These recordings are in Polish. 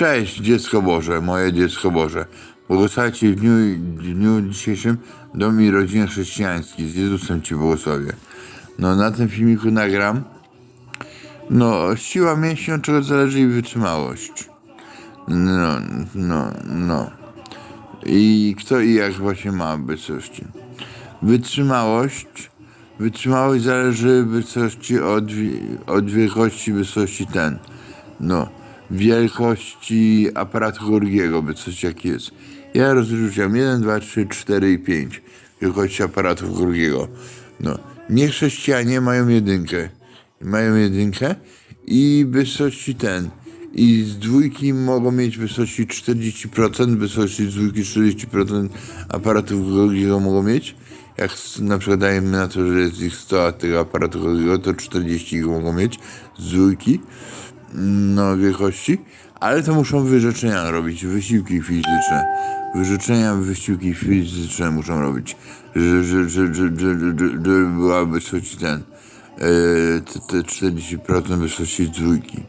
Cześć, dziecko Boże, moje dziecko Boże. Błogosławię w dniu, dniu dzisiejszym dom i rodzinie chrześcijańskiej. Z Jezusem Ci błogosławię. No, na tym filmiku nagram. No, siła mięśni, od czego zależy i wytrzymałość. No, no, no. I kto i jak właśnie ma wysokości. Wytrzymałość. Wytrzymałość zależy wysokości od, od wielkości wysokości ten. No, wielkości aparatu chirurgiego, by coś jak jest. Ja rozróżniam 1, 2, 3, 4 i 5 wielkości aparatu chirurgiego. No, niechrześcijanie mają jedynkę. Mają jedynkę i wysokości ten. I z dwójki mogą mieć wysokości 40%, wysokości z dwójki 40% aparatu chirurgiego mogą mieć. Jak na przykład dajemy na to, że jest ich 100 a tego aparatu chirurgiego, to 40 ich mogą mieć z dwójki no, wielkości, ale to muszą wyrzeczenia robić, wysiłki fizyczne. Wyrzeczenia, wysiłki fizyczne muszą robić, że, że, że, że, że, że, była wysokość ten, e, te, te 40% wysokości z dwójki.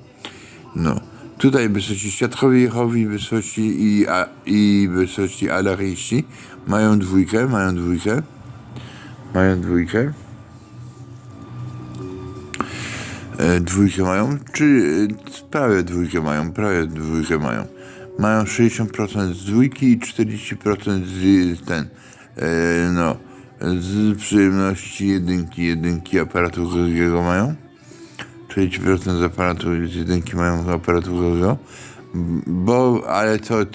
No. Tutaj wysokości świadkowie Jehowi, wysokości i, a, i wysokości alachiści mają dwójkę, mają dwójkę, mają dwójkę. Dwójkę mają, czy e, prawie dwójkę mają, prawie dwójkę mają. Mają 60% z dwójki i 40% z ten, e, no, z przyjemności jedynki, jedynki aparatu chirurgiego mają. 40% z aparatu z jedynki mają aparatu chirurgiego, bo, ale to, e,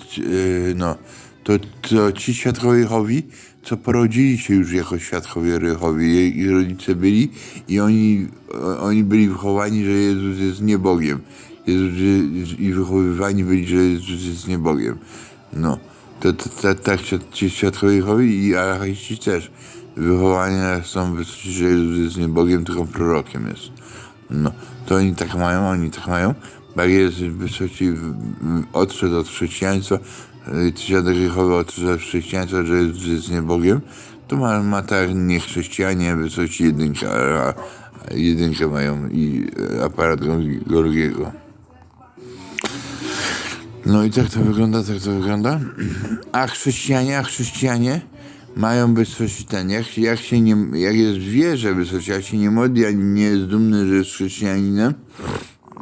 no, to, to ci świadkowie Jehowi, co porodzili się już jako świadkowie Jehowi, jej rodzice byli i oni, oni byli wychowani, że Jezus jest niebogiem. Jezus I wychowywani byli, że Jezus jest niebogiem. No, to, tak ci świadkowie Jehowi i arachiści też. Wychowania są wysoci, że Jezus jest niebogiem, tylko prorokiem jest. No, to oni tak mają, oni tak mają. Jak jest wysoki, odszedł od chrześcijaństwa, świadek Jehowy odszedł od chrześcijaństwa, że jest, że jest niebogiem, to ma, ma tak nie chrześcijanie wysoki jedynkę, a, a jedynkę mają i e, aparat Gorgiego. No i tak to wygląda, tak to wygląda. A chrześcijanie, a chrześcijanie mają wysokość ten, jak, jak się nie, jak jest wierze wysokość, jak się nie modli, ani nie jest dumny, że jest chrześcijaninem,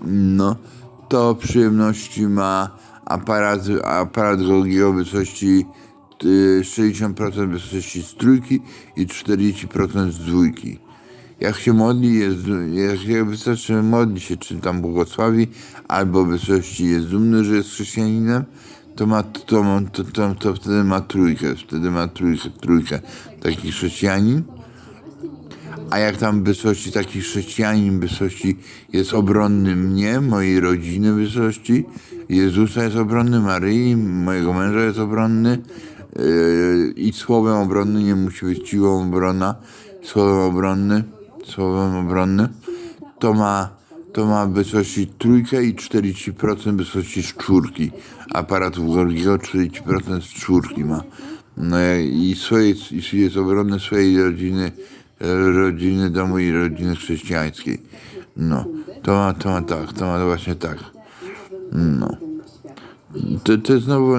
no, to przyjemności ma aparat, aparat Golgiego wysokości y, 60% wysokości z trójki i 40% z dwójki. Jak się modli, jest, jak wystarczy modli się, czy tam błogosławi, albo wysokości jest dumny, że jest chrześcijaninem, to, ma, to, to, to, to wtedy ma trójkę, wtedy ma trójkę, trójkę taki chrześcijanin. A jak tam w wysokości taki chrześcijanin w wysokości jest obronny mnie, mojej rodziny w wysokości, Jezusa jest obronny, Maryi, mojego męża jest obronny yy, i słowem obronny, nie musi być siłą obronna, słowem obronny, słowem obronny, to ma, to ma w wysokości trójkę i 40% wysokości z czwórki. Aparatu Gorgiego 40% z czwórki ma. No i swojej, i jest obronny swojej rodziny, rodziny domu i rodziny chrześcijańskiej. No, to ma, to ma tak, to ma właśnie tak. No. To, to jest nowo,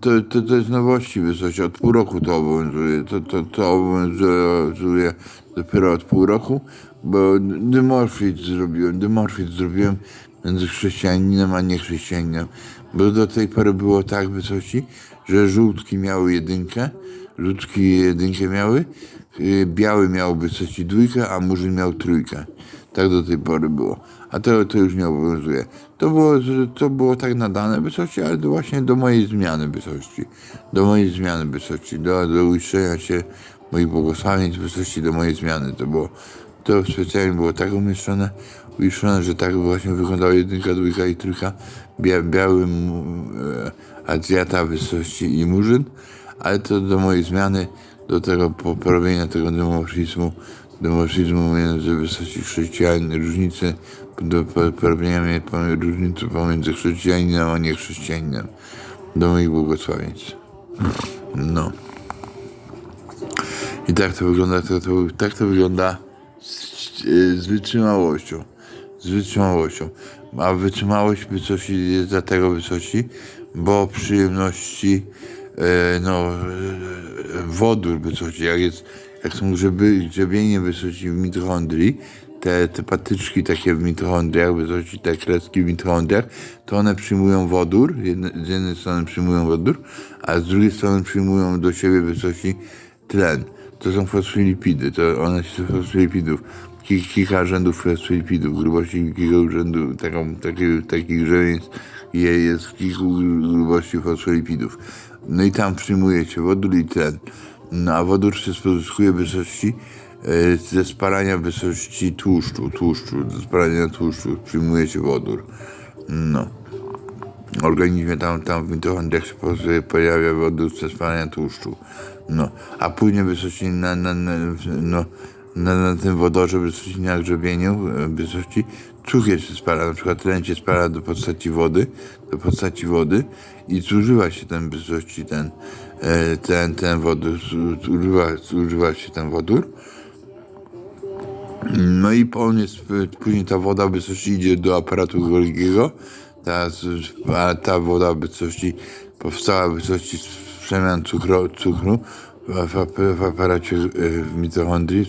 to, to, to jest nowości wysokość. Od pół roku to obowiązuje. To, to, to obowiązuje dopiero od pół roku, bo dymorfizm zrobiłem. Dymorfizm zrobiłem między chrześcijaninem a niechrześcijaninem. Bo do tej pory było tak w wysokości, że żółtki miały jedynkę, żółtki jedynkę miały, biały miał wysokości dwójkę, a murzyn miał trójkę. Tak do tej pory było. A to, to już nie obowiązuje. To było, to było tak nadane wysokości, ale właśnie do mojej zmiany wysokości. Do mojej zmiany wysokości. Do, do uiszczenia się moich błogosławień wysokości do mojej zmiany. To było, to specjalnie było tak umieszczone, uiszczone, że tak właśnie wyglądała jedynka, dwójka i trójka. Bia, biały e, Azjata wysokości i murzyn, ale to do mojej zmiany, do tego poprawienia tego demorfizmu, demorfizmu między wysokości chrześcijan, różnicy, do poprawienia różnicy pomiędzy chrześcijaninem a niechrześcijaninem, do moich błogosławieństw. No. I tak to wygląda, to, to, tak to wygląda z, z wytrzymałością. Z wytrzymałością. a wytrzymałość wysokości jest dlatego wysokości, bo przyjemności no, e, wodór wysokości, jak jest, jak są grzyby, grzebienie wysokości w mitochondrii, te, te patyczki takie w mitochondriach, wysokości te kreski w mitochondriach, to one przyjmują wodór, jedne, z jednej strony przyjmują wodór, a z drugiej strony przyjmują do siebie wysokości tlen. To są fosfolipidy, to one się fosfolipidów, ki- kilka rzędów fosfolipidów, grubości kilku rzędu, taką, taki, taki grzebień je, jest w kilku gru- grubości fosfolipidów. No i tam przyjmuje się wodór i tlen. No a wodór się pozyskuje wysokości e, ze spalania wysokości tłuszczu, tłuszczu, ze spalania tłuszczu przyjmuje się wodór. No. Organizmie tam, tam w mitochondriach się po- pojawia wodór ze spalania tłuszczu. No. A później wysokości na, na, na, no, na, na tym wodorze, wysokości na grzebieniu, wysokości cukier się spala, na przykład tlen się spala do postaci wody, do postaci wody i zużywa się ten wysokości ten, e, ten, ten wodór, zu- zużywa, zużywa się ten wodór. No i on jest, później ta woda wysokości idzie do aparatu Golgiego, ta, ta woda wysokości powstała wysokości z przemian cukru, cukru w, w, ap- w aparacie e, w mitochondrii,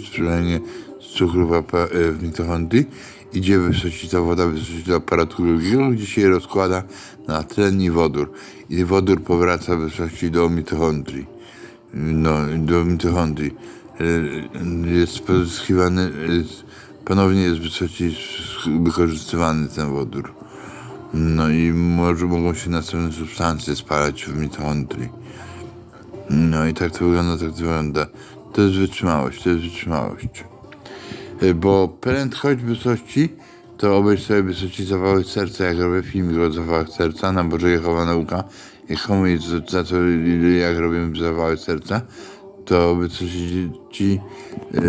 z cukru w, e, w mitochondrii, idzie w wysokości ta woda w wysokości do aparatu Golgiego, gdzie się rozkłada na tlen i wodór. I wodór powraca w do mitochondrii no, do mitochondrii. E, Jest pozyskiwany, jest, ponownie jest wysoki wykorzystywany ten wodór. No i może mogą się następne substancje spalać w mitochondrii. No i tak to wygląda, tak to wygląda. To jest wytrzymałość, to jest wytrzymałość. E, Bo prędkość wysokości to obejrz sobie wysokości zawałów serca, jak robię filmik o zawałach serca na Boże Jehowa Nauka. Jak komu za to, jak robimy zawały serca, to wysokości ci, e,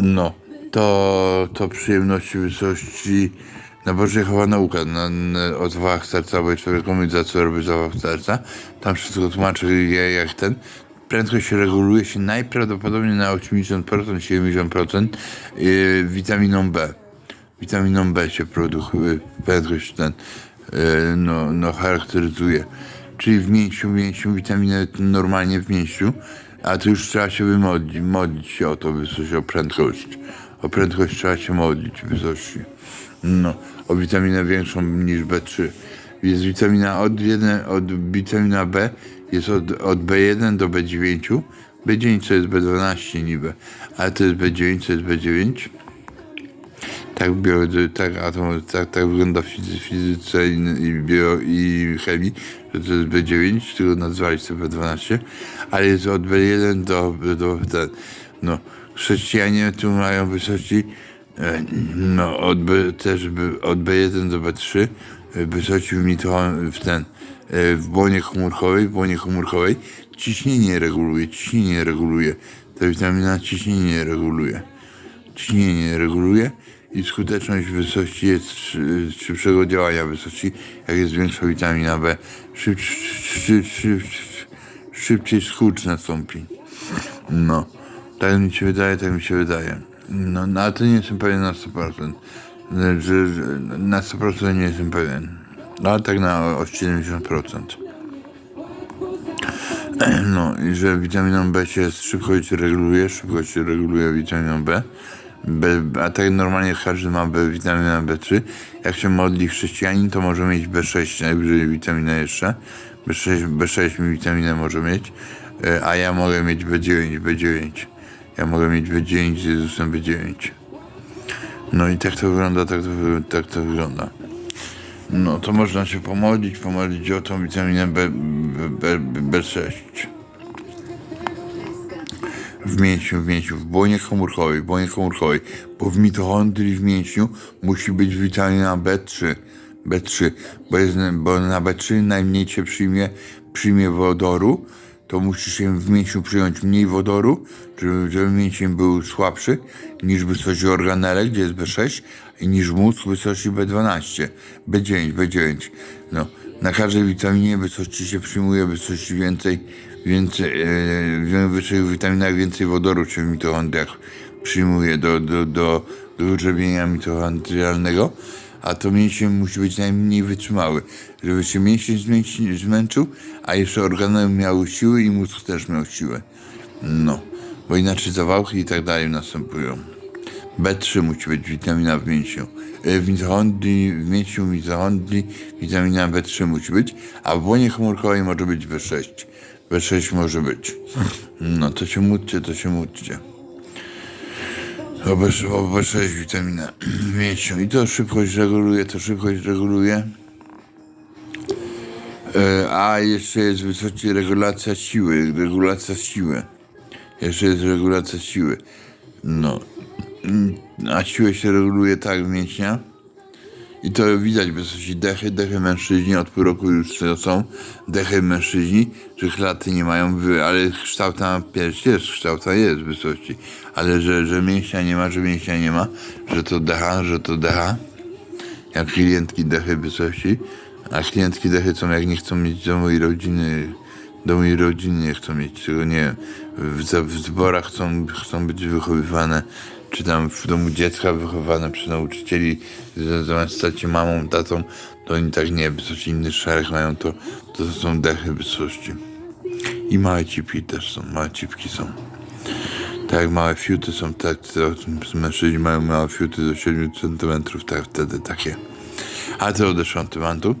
no, to, to przyjemności wysokości na Boże Jehowa Nauka na, na, o zawałach serca, bo człowiek komuś za co robi zawał serca. Tam wszystko tłumaczy je, jak ten. Prędkość reguluje się najprawdopodobniej na 80%, 70% yy, witaminą B. Witaminą B się produkuje, prędkość ten yy, no, no, charakteryzuje. Czyli w mięsiu, w mięsiu witaminę normalnie w mięsiu, a tu już trzeba się wymodlić, modlić się o to wysokość, o prędkość. O prędkość trzeba się modlić wysokości. No, o witaminę większą niż B3. Jest witamina od, 1, od witamina B jest od, od B1 do B9. B9 to jest B12 niby, ale to jest B9, to jest B9. Tak, bio, tak, atom, tak, tak wygląda w fizy- fizyce i, bio, i chemii, że to jest B9, tylko nazwali sobie B12, ale jest od B1 do, do ten, no, chrześcijanie tu mają wysokości, e, no, od B, też od B1 do B3, e, wysokości w, mitochon- w ten, w błonie komórkowej, w błonie komórkowej, ciśnienie reguluje, ciśnienie reguluje, ta witamina ciśnienie reguluje ciśnienie reguluje i skuteczność wysokości jest szy- szybszego działania wysokości, jak jest większa witamina B, szyb, szyb, szyb, szybciej skurcz nastąpi. No, tak mi się wydaje, tak mi się wydaje. No, no ale to nie jestem pewien na 100%. Że, że na 100% nie jestem pewien. Ale tak na o 70%. No i że witaminą B się szybko się reguluje, szybko się reguluje witaminą B. B a tak normalnie każdy ma B, witaminę B3. Jak się modli chrześcijanin, to może mieć B6, najwyżej witaminę jeszcze. B6, B6 mi witaminę może mieć, e, a ja mogę mieć B9, B9. Ja mogę mieć B9 z Jezusem B9. No i tak to wygląda, tak to, tak to wygląda. No to można się pomodlić, pomodlić o tą witaminę B, B, B, B6. W mięsiu, w mięsiu, w błonie komórkowej, w błonie komórkowej, bo w mitochondrii w mięsiu musi być witamina B3, B3, bo, jest, bo na B3 najmniej się przyjmie, przyjmie wodoru, to musi się w mięsiu przyjąć mniej wodoru, żeby, żeby mięsień był słabszy niż wysokości organele, gdzie jest B6, i niż mózg wysokości B12, B9, B9. No, na każdej witaminie wysokości się przyjmuje wysokości więcej, więcej, e, w wyższych witaminach więcej wodoru się w mitochondriach przyjmuje do, do, do do wygrzebienia mitochondrialnego, a to mięsień musi być najmniej wytrzymały, żeby się mięsień zmęczył, a jeszcze organy miały siły i mózg też miał siłę. No, bo inaczej zawałki i tak dalej następują. B3 musi być witamina w mięsiu. E, W mitochondrii, w mięsiu mitochondrii witamina B3 musi być, a w błonie komórkowej może być B6. B6 może być. No to się módlcie, to się módlcie. O B6, o B6 witamina w mięsiu. I to szybkość reguluje, to szybkość reguluje. E, A jeszcze jest wysoka regulacja siły, regulacja siły. Jeszcze jest regulacja siły. No, a siłę się reguluje tak w mięśnia. I to widać w wysokości dechy. Dechy mężczyźni od pół roku już to są. Dechy mężczyźni, że klaty nie mają, ale kształta pierś jest, kształta jest w wysokości. Ale że, że mięśnia nie ma, że mięśnia nie ma, że to decha, że to decha. Jak klientki dechy wysokości. A klientki dechy są jak nie chcą mieć do mojej rodziny, do mojej rodziny nie chcą mieć, czego nie wiem. W, w zborach chcą, chcą być wychowywane, czy tam w domu dziecka wychowane przez nauczycieli, z- zamiast stać się mamą, tatą, to oni tak nie, coś inny szereg mają, to, to są dechy wysokości. I małe cipki też są, małe cipki są. Tak jak małe fiuty są, tak mężczyźni mają małe fiuty do 7 cm, tak wtedy takie. A to odeszłam tematu.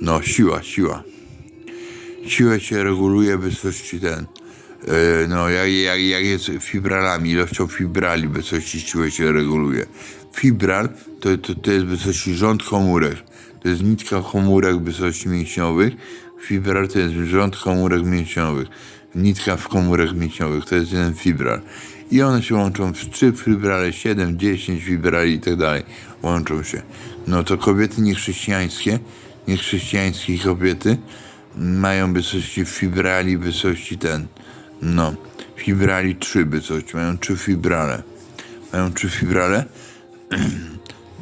No, siła, siła. Siłę się reguluje wysokości ten. E, No, jak, jak, jak jest fibralami, ilością fibrali wysokości siłę się reguluje. Fibral to, to, to jest wysokości rząd komórek. To jest nitka komórek wysokości mięśniowych. Fibral to jest rząd komórek mięśniowych. Nitka w komórek mięśniowych to jest jeden fibral. I one się łączą w 3 fibrale, 7, 10 fibrali i tak dalej. Łączą się. No to kobiety niechrześcijańskie, niechrześcijańskie kobiety mają wysokości fibrali, wysokości ten, no, fibrali 3 wysokości, mają 3 fibrale. Mają 3 fibrale.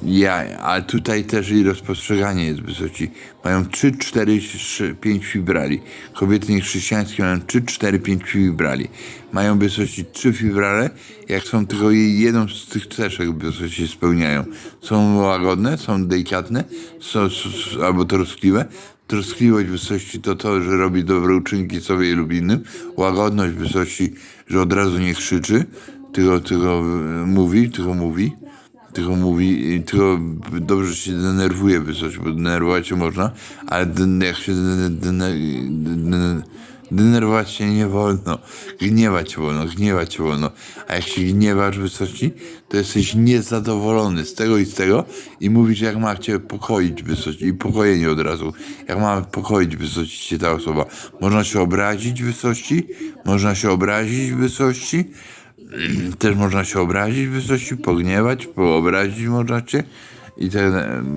Ja, a tutaj też i rozpostrzeganie jest wysokości. Mają 3, 4, 3, 5 fibrali. Kobiety niechrześcijańskie mają 3, 4, 5 fibrali. Mają wysokości 3 fibrale, jak są tylko jedną z tych ceszek wysokości spełniają. Są łagodne, są delikatne, są, s- albo troskliwe. Troskliwość wysokości to to, że robi dobre uczynki sobie lub innym. Łagodność wysokości, że od razu nie krzyczy, tylko, tylko e, mówi, tylko mówi tylko mówi, i tylko dobrze się denerwuje wysokość, bo denerwować się można, ale jak się den, den, den, denerwować się nie wolno, gniewać wolno, gniewać wolno, a jak się gniewasz wysokości, to jesteś niezadowolony z tego i z tego i mówisz, jak ma cię pokoić wysokości i pokojenie od razu, jak ma pokoić wysokości się ta osoba. Można się obrazić wysokości, można się obrazić wysokości, też można się obrazić w wysokości, pogniewać, poobrazić można cię? I tak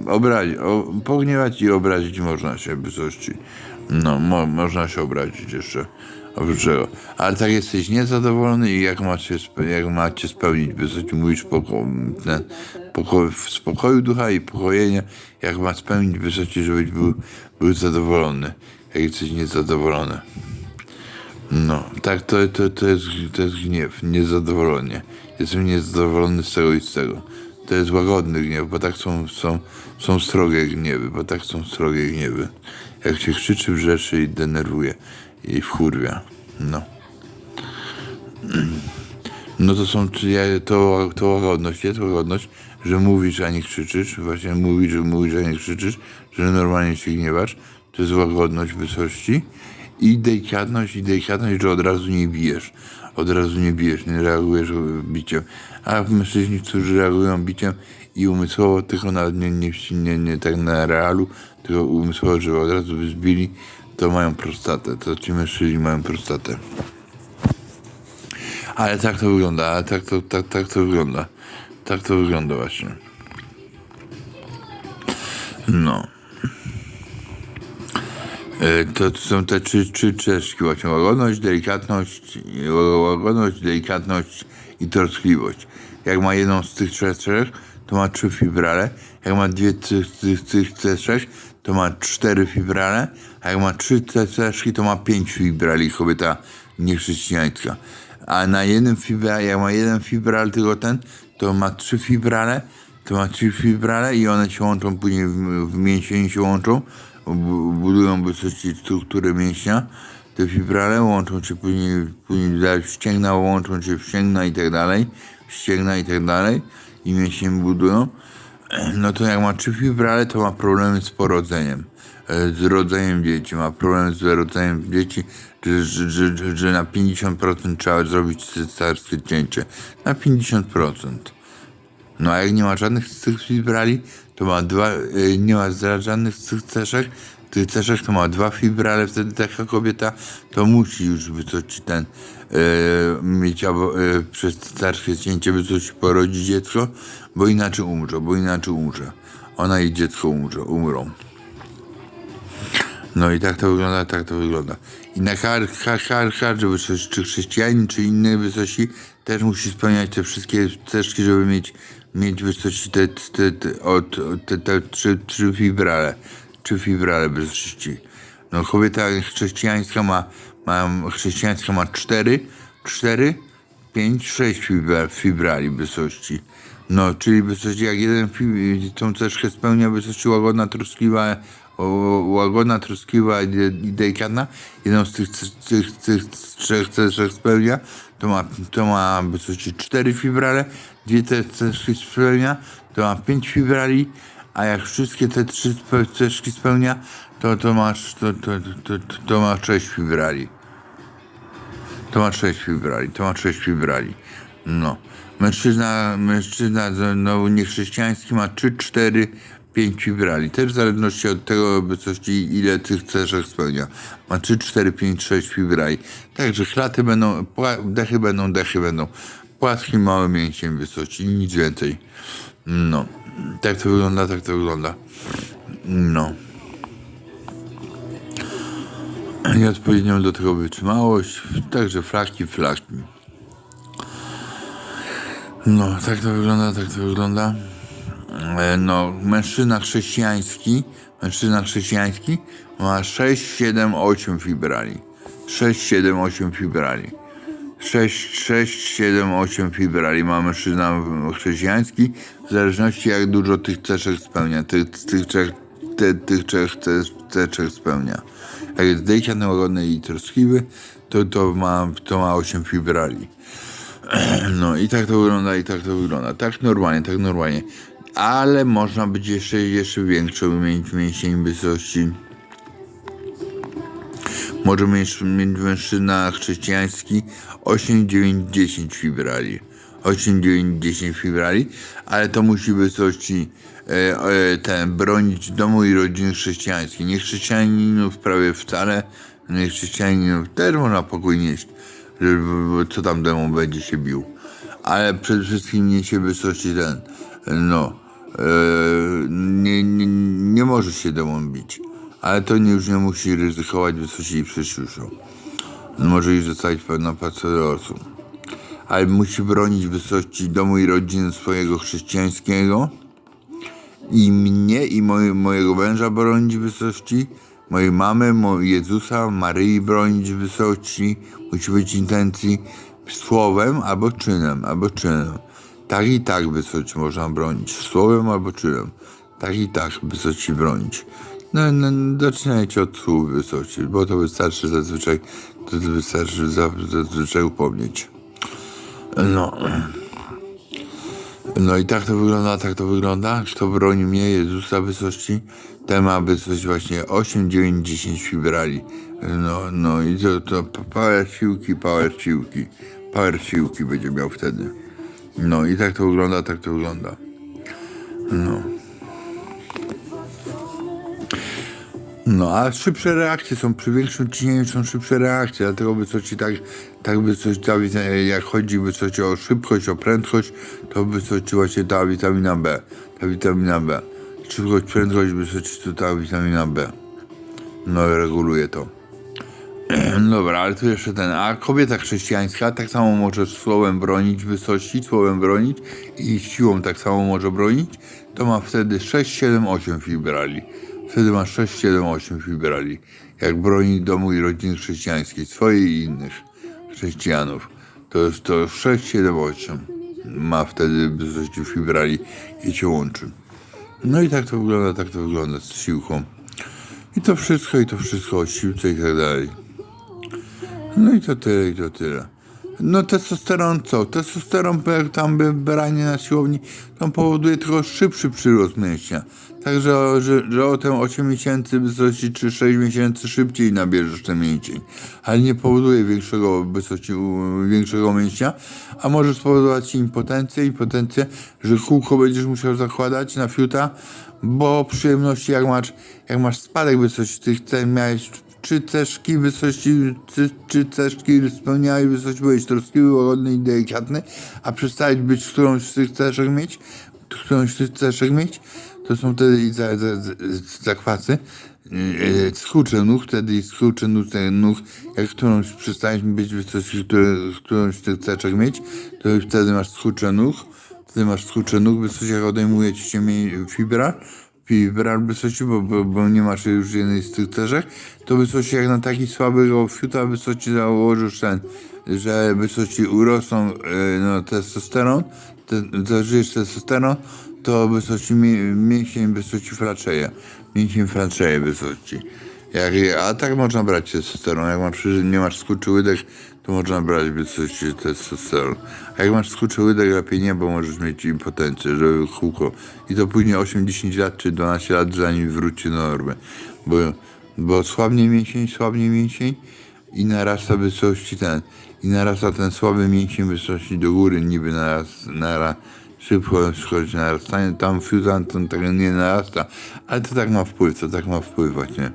obrazić, o, pogniewać i obrazić można się w wysokości. No, mo, można się obrazić jeszcze oprócz tego. Ale tak jesteś niezadowolony i jak macie, jak macie spełnić wysokości, mówisz poko, ten, poko, w spokoju ducha i pokojenia, jak ma spełnić wysokości, żebyś był, był zadowolony, jak jesteś niezadowolony. No, tak, to, to, to, jest, to jest gniew, niezadowolenie. Jestem niezadowolony z tego i z tego. To jest łagodny gniew, bo tak są, są, są srogie gniewy, bo tak są srogie gniewy. Jak się krzyczy w rzeczy i denerwuje i wkurwia. No. No to są, ja, to, to łagodność, jest łagodność, że mówisz, a nie krzyczysz, właśnie mówisz, że mówisz, a nie krzyczysz, że normalnie się gniewasz, to jest łagodność wysokości i delikatność, i delikatność, że od razu nie bijesz, od razu nie bijesz, nie reagujesz biciem, a mężczyźni, którzy reagują biciem i umysłowo, tylko nawet nie, nie, nie, nie tak na realu, tylko umysłowo, żeby od razu by zbili, to mają prostatę, to ci mężczyźni mają prostatę. Ale tak to wygląda, ale tak to, tak, tak to wygląda. Tak to wygląda właśnie. No. E, To są te trzy, trzy czeszki właśnie. Łagodność, delikatność, łagodność, delikatność i troskliwość. Jak ma jedną z tych trzech trzech, to ma trzy fibrale. Jak ma dwie z tych, tych, tych trzech, to ma cztery fibrale. A jak ma trzy te trzeszki, to ma pięć fibrali kobieta niechrześcijańska. A na jednym fibral, jak ma jeden fibral tylko ten, to ma trzy fibrale, to ma trzy fibrale i one się łączą później w, w mięsień się łączą, bu- budują wysokości struktury mięśnia. Te fibrale łączą się później, później w ścięgna, łączą się w ścięgna i tak dalej, ścięgna i tak dalej i mięsień budują. No to jak ma trzy fibrale, to ma problemy z porodzeniem, e, z rodzeniem dzieci, ma problem z rodzeniem dzieci, że, że, że, że- na 50% trzeba zrobić cesarskie cięcie. Na 50%. No a jak nie ma żadnych z tych fibrali, to ma dwa, e, nie ma żadnych z tych ceszek, tych ceszek to ma dwa fibrale, wtedy taka kobieta to musi już wycodzić ten, mieć albo, e, przez cesarskie cięcie wycodzić porodzi dziecko, bo inaczej umrze, bo inaczej umrze. Ona i dziecko umrze, umrą. No i tak to wygląda, tak to wygląda. I na każdy wysokości, czy chrześcijanin, czy inny wysokości, też musi spełniać te wszystkie ceszki, żeby mieć, mieć wysokości te, te, te, od, te, te trzy, trzy fibrale, trzy fibrale wysokości. No kobieta chrześcijańska ma, ma chrześcijańska ma cztery, cztery, pięć, sześć fibra, fibrali wysokości. No, czyli wysokości, jak jeden tą ceszkę spełnia wysokości łagodna, troskliwa, łagodna, troskliwa i de- i delikatna, jedną z tych, tych, tych trzech ceszek spełnia, to ma, to ma wysokości cztery fibrale, dwie te ceszki spełnia, to ma pięć fibrali, a jak wszystkie te trzy ceszki spełnia, to, to, masz, to, to, to, to, ma sześć fibrali. To ma 6 fibrali, to ma 6 fibrali. No. Mężczyzna, mężczyzna no, niechrześcijański ma 3, 4, 5 fibrali. Też w zależności od tego wysokości, ile tych ceszek spełnia. Ma 3, 4, 5, 6 fibrali. Także klaty będą, dechy będą, dechy będą. Płaski, mały mięsień wysokości, nic więcej. No. Tak to wygląda, tak to wygląda. No. i odpowiednią do tego wytrzymałość, także flaki, flaki. No, tak to wygląda, tak to wygląda. E, No, mężczyzna chrześcijański, mężczyzna chrześcijański ma 6, 7, 8 fibrali. 6, 7, 8 fibrali. 6, 6, 7, 8 fibrali ma mężczyzna chrześcijański, w zależności jak dużo tych ceszek spełnia, tych, tych trzech, te, tych trzech ce- ceszek spełnia. Jak jest łagodny i troskliwy, to, to, ma, to ma 8 fibrali. No i tak to wygląda, i tak to wygląda. Tak normalnie, tak normalnie. Ale można być jeszcze, jeszcze większą, mieć mięsień wysokości. Może mieć, mieć mężczyzna chrześcijański 8, 9, 10 fibrali. 8, 9, 10 fibrali, ale to musi wysokości e, e, ten, bronić domu i rodziny chrześcijańskiej. Nie chrześcijaninów prawie wcale, nie chrześcijaninów też można pokój nieść, co tam demon będzie się bił. Ale przede wszystkim niesie wysokości ten, no, e, nie, nie, nie może się demon bić. Ale to nie, już nie musi ryzykować wysokości przyszłością. Może już zostać pewna pacydosu. Ale musi bronić wysokości domu i rodziny swojego chrześcijańskiego i mnie i moje, mojego męża bronić wysokości, mojej mamy, mo, Jezusa, Maryi bronić wysokości, musi być intencji słowem albo czynem, albo czynem. Tak i tak wysokości można bronić, słowem albo czynem. Tak i tak wysokości bronić. No, no zaczynajcie od słów wysokości, bo to wystarczy zazwyczaj, to wystarczy za- zazwyczaj upomnieć. No. No i tak to wygląda, tak to wygląda. Kto broni mnie, Jezusa wysokości, ten ma wysokość właśnie 8, 9, 10 fibrali. No, no i to, to power siłki, power siłki. Power siłki będzie miał wtedy. No i tak to wygląda, tak to wygląda. No. No, a szybsze reakcje są, przy większym ciśnieniu są szybsze reakcje, dlatego wysokości tak, tak wysokości, ta, wita- jak chodzi wysokości o szybkość, o prędkość, to wysokości właśnie ta witamina B, ta witamina B. Szybkość, prędkość, wysokości to ta witamina B. No, reguluje to. Dobra, ale tu jeszcze ten, a kobieta chrześcijańska tak samo może słowem bronić wysokości, słowem bronić i siłą tak samo może bronić, to ma wtedy 6, 7, 8 fibrali. Wtedy ma 6, 7, 8 fibrali. Jak broni domu i rodziny chrześcijańskiej, swojej i innych chrześcijanów. To jest to 6, 7, 8. ma wtedy wysokości fibrali i cię łączy. No i tak to wygląda, tak to wygląda z siłką. I to wszystko, i to wszystko o siłce i tak dalej. No i to tyle, i to tyle. No testosteron co? Testosteron jak tam by branie na siłowni, on powoduje tylko szybszy przyrost mięśnia. Także, że, że o tym 8 miesięcy wysokości czy 6 miesięcy szybciej nabierzesz ten mięsień. Ale nie powoduje większego wysokości, większego mięśnia, a może spowodować impotencję, impotencję, że kółko będziesz musiał zakładać na fiuta, bo przyjemności jak masz, jak masz spadek wysokości, tych cen czy ceszki wysokości, czy, czy ceszki spełniały wysokość, byłeś troskliwy, łagodny i delikatny, a przestałeś być którąś z tych ceszek mieć, którąś z tych ceszek mieć, to są i za, za, za, zakwasy, yy, skurcze nóg, wtedy i skurcze nóg, nóg, jak którąś przestałeś być wysokości, które, którąś z tych ceszek mieć, to wtedy masz skurcze nóg, wtedy masz skurcze nóg, wysokość jak odejmuje ci się fibra, fibral wysokości, bo, bo, bo nie masz już jednej z tych ceszek, to wysokości jak na taki słabego fiuta wysokości założysz ten, że wysokości urosną e, no, testosteron, te, zażyjesz testosteron, to wysokości mi- mięsień wysokości flaszeje. Mięsień flaszeje wysokości. Jak, a tak można brać testosteron. Jak masz, nie masz skurczy łydek, to można brać wysokości testosteron. A jak masz skurczy łydek, lepiej nie, bo możesz mieć impotencję, żeby kółko. I to później 8-10 lat czy 12 lat, zanim wróci do normy. Bo, bo słabnie mięsień, słabnie mięsień i narasta wysokości ten. I narasta ten słaby mięsień wysokości do góry, niby naraz, naraz szybko schodzi narastanie. Tam fiutan to tego nie narasta, ale to tak ma wpływ, to tak ma wpływ właśnie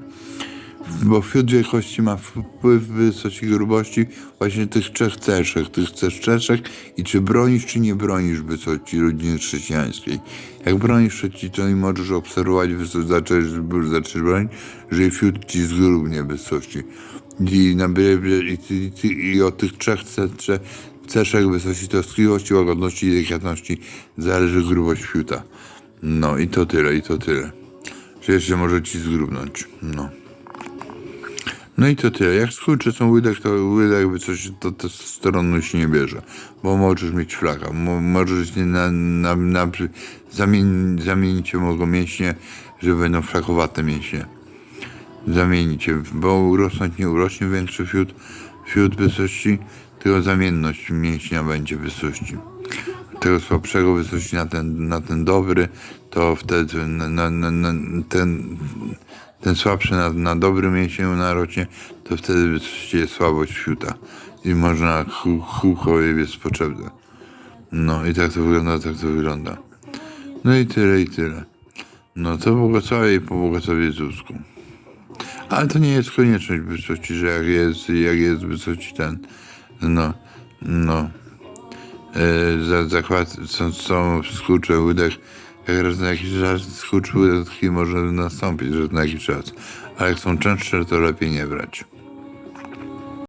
bo fiut wielkości ma wpływ w wysokości grubości właśnie tych trzech ceszek, tych trzech ceszek i czy bronisz, czy nie bronisz wysokości rodziny chrześcijańskiej. Jak bronisz trzeci, to i możesz obserwować wysokość, zacząć, zacząć bronić, że fiut ci zgrubnie wysokości. I, na, i, i, i, od tych trzech ce, ceszek wysokości troskliwości, łagodności i delikatności zależy grubość fiuta. No i to tyle, i to tyle. Że jeszcze może ci zgrubnąć. No. No i to tyle. Jak skurcze są łydek, to łydek by coś, to testosteronu się nie bierze, bo możesz mieć flaka, mo, możesz na, na, na, zamień, zamienić się mogą mięśnie, że będą flakowate mięśnie. Zamienić się, bo urosnąć nie urośnie większy fiut, fiut wysokości, tylko zamienność mięśnia będzie wysokości. Tego słabszego wysokości na ten, na ten dobry, to wtedy na, na, na, ten ten słabszy na, na dobry mięsień narośnie, to wtedy wysokości jest słabość fiuta i można kółko jest potrzebne. No i tak to wygląda, tak to wygląda. No i tyle, i tyle. No to błogosławię i pobłogosławię Jezusku. Ale to nie jest konieczność wysokości, że jak jest, jak jest wysokości ten, no, no, e, za, zakład, są, są skurcze łydek, jak raz na jakiś czas skurcz łydki może nastąpić, że na jakiś czas. Ale jak są częstsze, to lepiej nie brać.